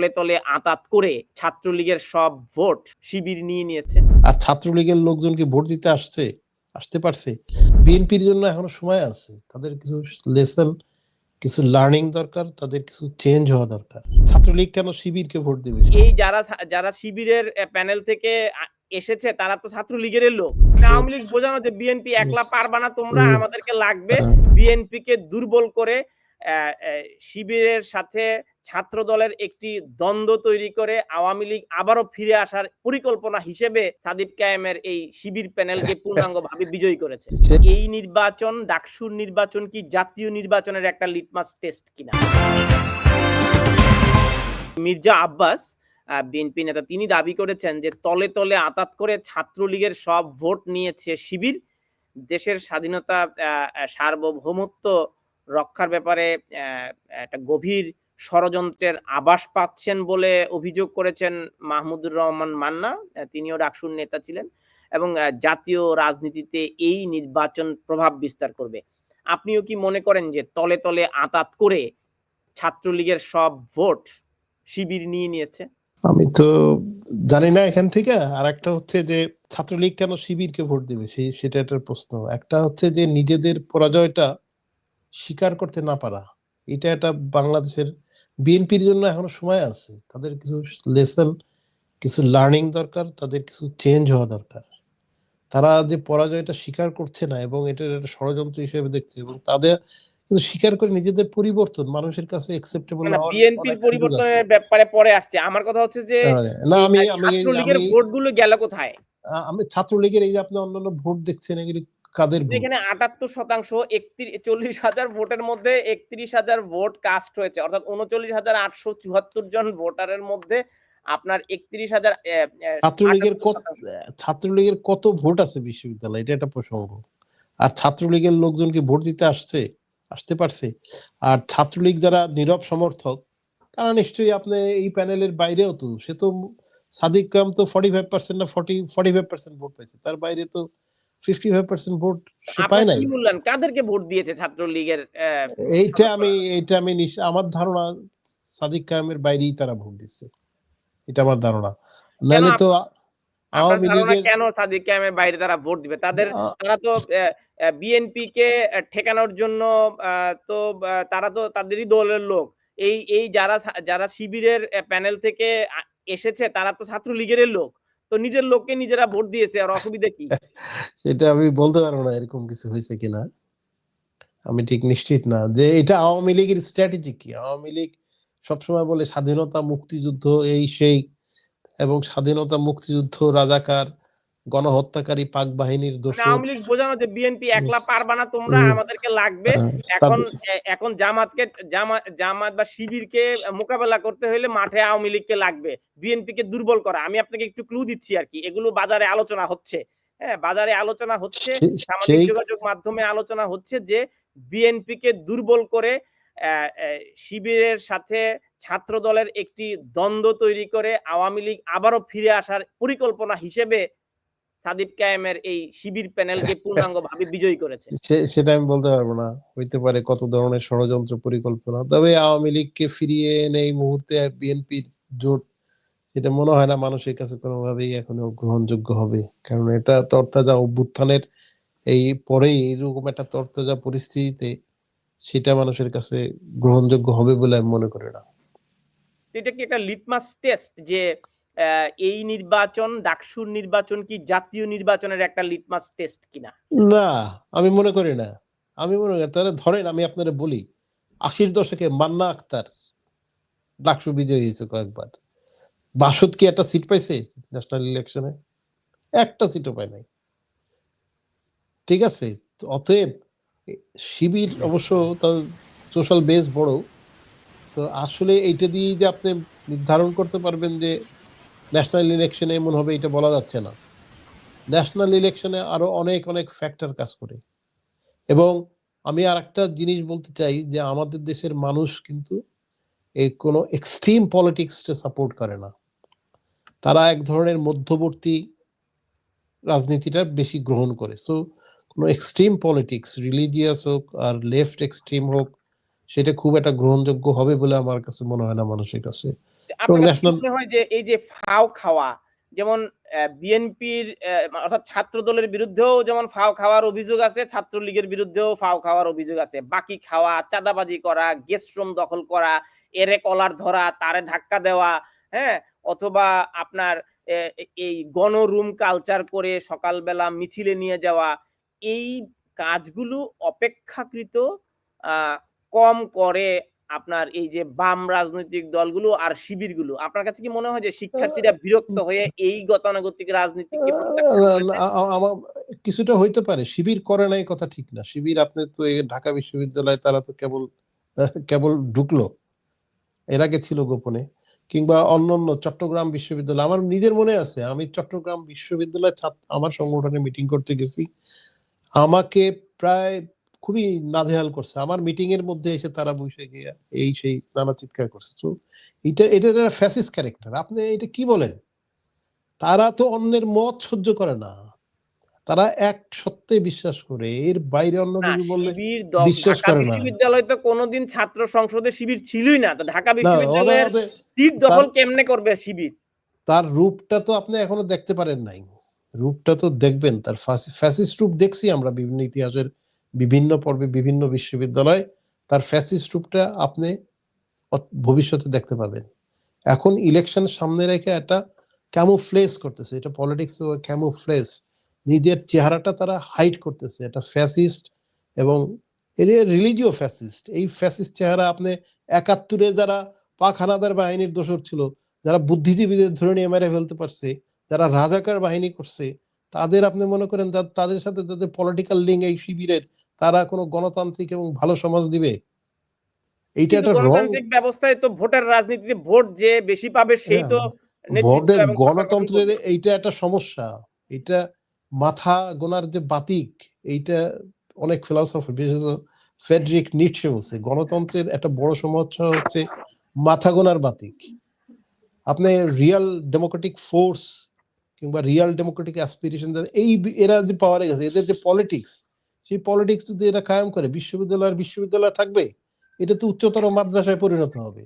তলে তলে আতাত করে ছাত্রলীগের সব ভোট শিবির নিয়ে নিয়েছে। আর ছাত্রলীগের লোকজন কি ভোট দিতে আসছে? আসতে পারছে? বিএনপির জন্য এখনও সময় আছে। তাদের কিছু লেসন কিছু লার্নিং দরকার তাদের কিছু চেঞ্জ হওয়া দরকার। ছাত্রলীগ কেন শিবিরকে ভোট দেবে? এই যারা যারা শিবিরের প্যানেল থেকে এসেছে তারা তো ছাত্রলীগের লোক। আওয়ামী লীগ বোঝানো যে বিএনপি একলা পারবা না তোমরা আমাদেরকে লাগবে। হ্যাঁ। বিএনপি কে দুর্বল করে শিবিরের সাথে ছাত্র দলের একটি দ্বন্দ্ব তৈরি করে আওয়ামী লীগ আবারও ফিরে আসার পরিকল্পনা হিসেবে সাদিব কায়েমের এই শিবির প্যানেলকে পূর্ণাঙ্গভাবে বিজয়ী করেছে। এই নির্বাচন ডাকসুর নির্বাচন কি জাতীয় নির্বাচনের একটা লিটমাস টেস্ট কিনা? মির্জা আব্বাস বিএনপি নেতা তিনি দাবি করেছেন যে তলে তলে আতাত করে ছাত্রলীগের সব ভোট নিয়েছে শিবির। দেশের স্বাধীনতা সার্বভৌমত্ব রক্ষার ব্যাপারে আহ, একটা গভীর ষড়যন্ত্রের আবাস পাচ্ছেন বলে অভিযোগ করেছেন মাহমুদুর রহমান মান্না। তিনিও ডাকসুর নেতা ছিলেন এবং জাতীয় রাজনীতিতে এই নির্বাচন প্রভাব বিস্তার করবে। আপনিও কি মনে করেন যে তলে তলে আতাত করে ছাত্রলীগের সব ভোট শিবির নিয়ে নিয়েছে? আমি তো জানি না এখান থেকে। আর একটা হচ্ছে যে ছাত্রলীগ কেন শিবিরকে ভোট দেবে? সেই সেটা একটা প্রশ্ন। একটা হচ্ছে যে নিজেদের পরাজয়টা স্বীকার করতে না পারা। এটা একটা বাংলাদেশের বিএনপির জন্য এখনও সময় আছে। তাদের কিছু লেসন কিছু লার্নিং দরকার তাদের কিছু চেঞ্জ হওয়া দরকার। তারা যে পরাজয়টা স্বীকার করছে না এবং এটার একটা ষড়যন্ত্র হিসেবে দেখছে এবং তাদের কিন্তু স্বীকার করে নিজেদের পরিবর্তন মানুষের কাছে একসেপ্টেবল মানে বিএনপির পরিবর্তনের ব্যাপারে পরে আসছে। আমার কথা হচ্ছে যে না আমি আমি ভোটগুলো গেল কোথায়? আমি ছাত্রলীগের এই যে আপনি অন্যান্য ভোট দেখছেন এগুলি কাদের আটাত্তর শতাংশ চল্লিশ হাজার ভোটের মধ্যে একত্রিশ হাজার ভোট কাস্ট হয়েছে। অর্থাৎ উনচল্লিশ হাজার আটশো চুয়াত্তর জন ভোটারের মধ্যে আপনার একত্রিশ হাজার ছাত্রলীগের কত ছাত্রলীগের কত ভোট আছে বিশ্ববিদ্যালয়ে? এটা একটা প্রসঙ্গ আর ছাত্রলীগের লোকজন কি ভোট দিতে আসছে? আসতে পারছে। আর ছাত্রলীগ যারা নীরব সমর্থক তারা নিশ্চয়ই আপনি এই প্যানেলের বাইরেও তো সে তো সাদিক কাম তো ফর্টি ফাইভ পার্সেন্ট না forty forty five percent vote পাইছে। তার বাইরে তো ফিফটি ফাইভ পার্সেন্ট ভোট সে পায় নাই। মূল্যায়ন? কাদেরকে ভোট দিয়েছে ছাত্রলীগের আহ, এইটা আমি এইটা আমি আমার ধারণা সাদিক কায়েমের বাইরেই তারা ভোট দিচ্ছে। এটা আমার ধারণা। নাহলে তো আপনার আওয়ামী লীগের কেন সাদিক ক্যামের বাইরে তারা ভোট দিবে? তাদের তারা তো বিএনপি কে ঠেকানোর জন্য তো তারা তো তাদেরই দলের লোক। এই এই যারা যারা শিবিরের প্যানেল থেকে এসেছে তারা তো ছাত্রলীগের লোক। তো নিজের লোককে নিজেরা ভোট দিয়েছে, আর অসুবিধা কি? সেটা আমি বলতে পারব না এরকম কিছু হয়েছে কিনা। আমি ঠিক নিশ্চিত না যে এটা আওয়ামী লীগের স্ট্র্যাটেজি কি? আওয়ামী লীগ সবসময় বলে স্বাধীনতা মুক্তিযুদ্ধ এই সেই এবং স্বাধীনতা মুক্তিযুদ্ধ রাজাকার গণহত্যাকারী পাক বাহিনীর মানে দোষর আওয়ামী লীগ বোঝানো যে বিএনপি একলা পারবা না তোমরা আমাদেরকে লাগবে। হ্যাঁ, এখন এখন জামাতকে জামাত জামাত বা শিবিরকে মোকাবেলা করতে হলে মাঠে আওয়ামী লীগকে লাগবে। বিএনপি কে দুর্বল করা। আমি আপনাকে একটু ক্লু দিচ্ছি আর কি। এগুলো বাজারে আলোচনা হচ্ছে। হ্যাঁ বাজারে আলোচনা হচ্ছে সামাজিক যোগাযোগ মাধ্যমে আলোচনা হচ্ছে যে বিএনপি কে দুর্বল করে শিবিরের সাথে ছাত্র দলের একটি দ্বন্দ্ব তৈরি করে আওয়ামী লীগ আবারও ফিরে আসার পরিকল্পনা হিসেবে সাদিব কায়েমের এই শিবির প্যানেলকে পূর্ণাঙ্গভাবে বিজয়ী করেছে। সেটা আমি বলতে পারব না। হইতে পারে কত ধরনের ষড়যন্ত্র পরিকল্পনা। তবে আওয়ামী লীগকে ফিরিয়ে এনে এই মুহূর্তে বিএনপির জোট এটা মনে হয় না মানুষের কাছে কোনোভাবেই এখনও গ্রহণযোগ্য হবে। কারণ এটা তরতাজা অভ্যুত্থানের এই পরেই এরকম একটা তরতাজা পরিস্থিতিতে সেটা মানুষের কাছে গ্রহণযোগ্য হবে বলে আমি মনে করি না। এটা কি একটা লিটমাস টেস্ট যে এই নির্বাচন, ডাকসুর নির্বাচন কি জাতীয় নির্বাচনের একটা লিটমাস টেস্ট কিনা? না, আমি মনে করি না। আমি মনে করি তাহলে ধরেন আমি আপনারা বলি, আশির দশকে মান্না আক্তার, ডাকসু বিজয়ী হয়েছে কয়েকবার। বাসদ কি একটা সিট পাইছে ন্যাশনাল ইলেকশনে একটা সিটও পায় নাই। ঠিক আছে, অতএব শিবির অবশ্য তার সোশ্যাল বেস বড়। তো আসলে এইটা দিয়ে যে আপনি নির্ধারণ করতে পারবেন যে ন্যাশনাল ইলেকশনে এমন হবে, এটা বলা যাচ্ছে না। ন্যাশনাল ইলেকশনে আরও অনেক অনেক ফ্যাক্টর কাজ করে। এবং আমি আর একটা জিনিস বলতে চাই যে, আমাদের দেশের মানুষ কিন্তু এই কোনো এক্সট্রিম পলিটিক্সকে সাপোর্ট করে না। তারা এক ধরনের মধ্যবর্তী রাজনীতিটা বেশি গ্রহণ করে। সো কোনো এক্সট্রিম পলিটিক্স রিলিজিয়াস হোক আর লেফট এক্সট্রিম হোক, সেটা খুব একটা গ্রহণযোগ্য হবে বলে আমার কাছে মনে হয় না মানুষের কাছে। আপনার হয় যে এই যে ফাও খাওয়া যেমন বিএনপির অর্থাৎ ছাত্র দলের বিরুদ্ধেও যেমন ফাও খাওয়ার অভিযোগ আছে ছাত্রলীগের বিরুদ্ধেও ফাও খাওয়ার অভিযোগ আছে। বাকি খাওয়া চাঁদাবাজি করা গেস্ট রুম দখল করা এরে কলার ধরা তারে ধাক্কা দেওয়া হ্যাঁ? অথবা আপনার এই গণরুম কালচার করে সকালবেলা মিছিলে নিয়ে যাওয়া এই কাজগুলো অপেক্ষাকৃত আহ, কম করে আপনার এই যে বাম রাজনৈতিক দলগুলো আর শিবিরগুলো আপনার কাছে কি মনে হয় যে শিক্ষার্থীরা বিরক্ত হয়ে এই গতানুগতিক রাজনীতিকে আমার কিছুটা হইতে পারে। শিবির করে নাই কথা ঠিক না। শিবির আপনি তো এই ঢাকা বিশ্ববিদ্যালয় তারা তো কেবল কেবল ঢুকলো। এর আগে ছিল গোপনে। কিংবা অন্যান্য চট্টগ্রাম বিশ্ববিদ্যালয় আমার নিজের মনে আছে আমি চট্টগ্রাম বিশ্ববিদ্যালয় ছাত্র আমার সংগঠনে মিটিং করতে গেছি। আমাকে প্রায় খুবই নাজেহাল করছে। আমার মিটিং এর মধ্যে এসে তারা বসে গিয়ে এই সেই নানা চিৎকার করছে। তো এটা এটা একটা ফ্যাসিস ক্যারেক্টার আপনি এটা কি বলেন? তারা তো অন্যের মত সহ্য করে না। তারা এক সত্যে বিশ্বাস করে। এর বাইরে অন্য কিছু বললে বিশ্বাস করে না। বিশ্ববিদ্যালয় তো কোনোদিন ছাত্র সংসদে শিবির ছিলই না। তো ঢাকা বিশ্ববিদ্যালয়ের সিট দখল কেমনে করবে শিবির? তার রূপটা তো আপনি এখনও দেখতে পারেন নাই। রূপটা তো দেখবেন। তার ফ্যাসিস্ট রূপ দেখছি আমরা বিভিন্ন ইতিহাসের বিভিন্ন পর্বে বিভিন্ন বিশ্ববিদ্যালয়, তার ফ্যাসিস্ট রূপটা আপনি ভবিষ্যতে দেখতে পাবেন। এখন ইলেকশন সামনে রেখে একটা ক্যামোফ্লেস করতেছে, এটা পলিটিক্স ক্যামোফ্লেস নিজের চেহারাটা তারা হাইড করতেছে এটা ফ্যাসিস্ট এবং এটা রিলিজিও ফ্যাসিস্ট এই ফ্যাসিস্ট চেহারা আপনি একাত্তরে যারা পাক হানাদার বাহিনীর দোষর ছিল, যারা বুদ্ধিজীবীদের ধরে নিয়ে মেরে ফেলতে পারছে, যারা রাজাকার বাহিনী করছে, তাদের আপনি মনে করেন তাদের সাথে তাদের পলিটিক্যাল লিঙ্ক এই শিবিরের তারা কোনো গণতান্ত্রিক এবং ভালো সমাজ দিবে? এইটা একটা গণতান্ত্রিক ব্যবস্থায় তো ভোটের রাজনীতিতে ভোট যে বেশি পাবে সেই তো ভোটের গণতন্ত্রের এইটা একটা সমস্যা। এটা মাথা গোনার যে বাতিক এইটা অনেক ফিলসফার বিশেষত ফেডরিক নিটসে বলছে গণতন্ত্রের একটা বড় সমস্যা হচ্ছে মাথা গোনার বাতিক। আপনি রিয়াল ডেমোক্রেটিক ফোর্স কিংবা রিয়াল ডেমোক্রেটিক অ্যাসপিরেশন এই এরা যে পাওয়ারে গেছে এদের যে পলিটিক্স সেই পলিটিক্স যদি এরা কায়েম করে, বিশ্ববিদ্যালয় আর বিশ্ববিদ্যালয় থাকবে, এটা তো উচ্চতর মাদ্রাসায় পরিণত হবে।